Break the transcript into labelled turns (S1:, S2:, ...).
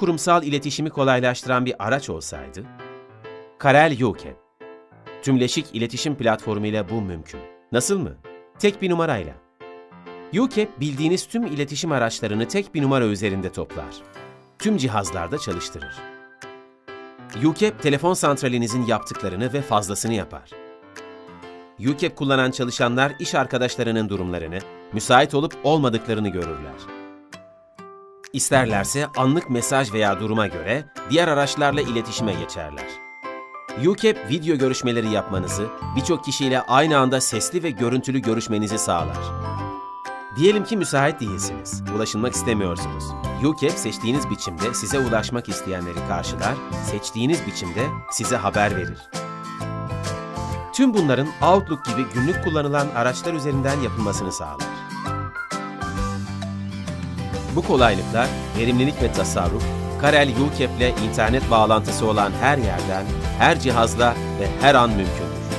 S1: kurumsal iletişimi kolaylaştıran bir araç olsaydı? Karel UCAP. Tümleşik iletişim platformu ile bu mümkün. Nasıl mı? Tek bir numarayla. UCAP bildiğiniz tüm iletişim araçlarını tek bir numara üzerinde toplar. Tüm cihazlarda çalıştırır. UCAP telefon santralinizin yaptıklarını ve fazlasını yapar. UCAP kullanan çalışanlar iş arkadaşlarının durumlarını, müsait olup olmadıklarını görürler. İsterlerse anlık mesaj veya duruma göre diğer araçlarla iletişime geçerler. UCAP video görüşmeleri yapmanızı, birçok kişiyle aynı anda sesli ve görüntülü görüşmenizi sağlar. Diyelim ki müsait değilsiniz, ulaşılmak istemiyorsunuz. UCAP seçtiğiniz biçimde size ulaşmak isteyenleri karşılar, seçtiğiniz biçimde size haber verir. Tüm bunların Outlook gibi günlük kullanılan araçlar üzerinden yapılmasını sağlar. Bu kolaylıklar, verimlilik ve tasarruf, Karel UCAP ile internet bağlantısı olan her yerden, her cihazla ve her an mümkündür.